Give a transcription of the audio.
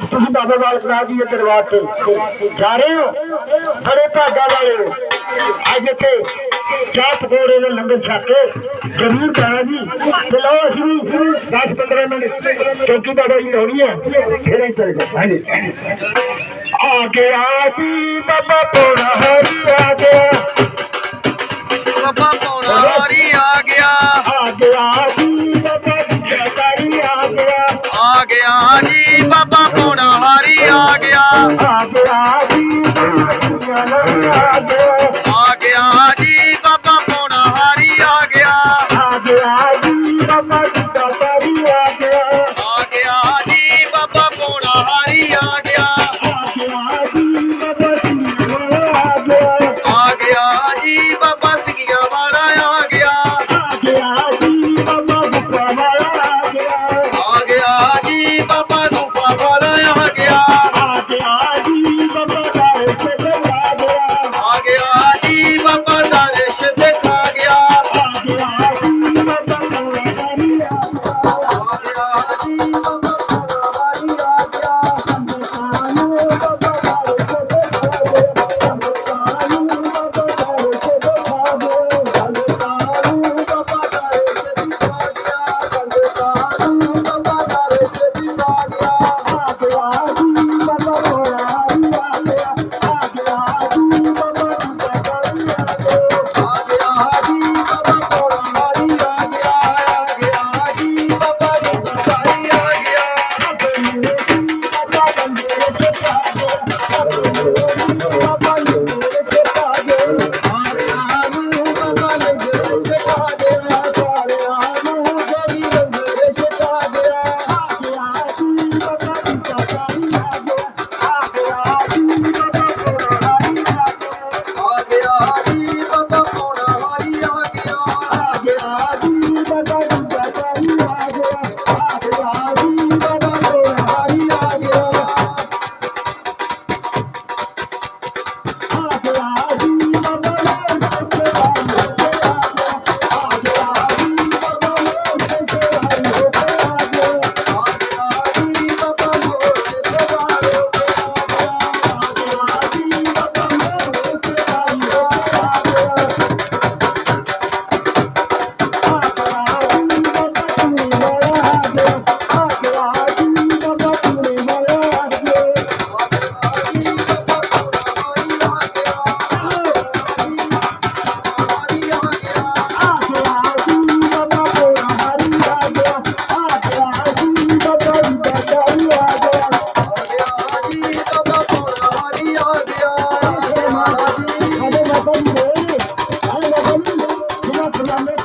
ਅੱਜ ਤੁਸੀਂ ਬਾਬਾ ਬਾਲਕ ਨਾਥ ਜੀ ਦੇ ਦਰਬਾਰ ਤੇ ਜਾ ਰਹੇ ਹੋ? ਬੜੇ ਭਾਗਾ ਵਾਲੇ। ਹੋ ਅੱਜ ਇੱਥੇ ਚਾਹ ਪਕੌੜੇ ਦੇ ਲੰਗਰ ਛਕ ਕੇ ਜ਼ਰੂਰ ਜਾਣਾ ਜੀ। ਤੇ ਲਓ ਅਸੀਂ ਵੀ 10 15 ਮਿੰਟ ਚੌਕੀ ਬਾਬਾ ਜੀ ਹੋਣੀ ਹੈ, ਫਿਰ ਅਸੀਂ ਚੱਲ ਜਾਓ ਹਾਂਜੀ। ਆ ਗਿਆ ਜੀ, ਬਾਬਾ ਪੋੜਾ ਹਰੀ ਆ ਗਿਆ। I've Come on, let's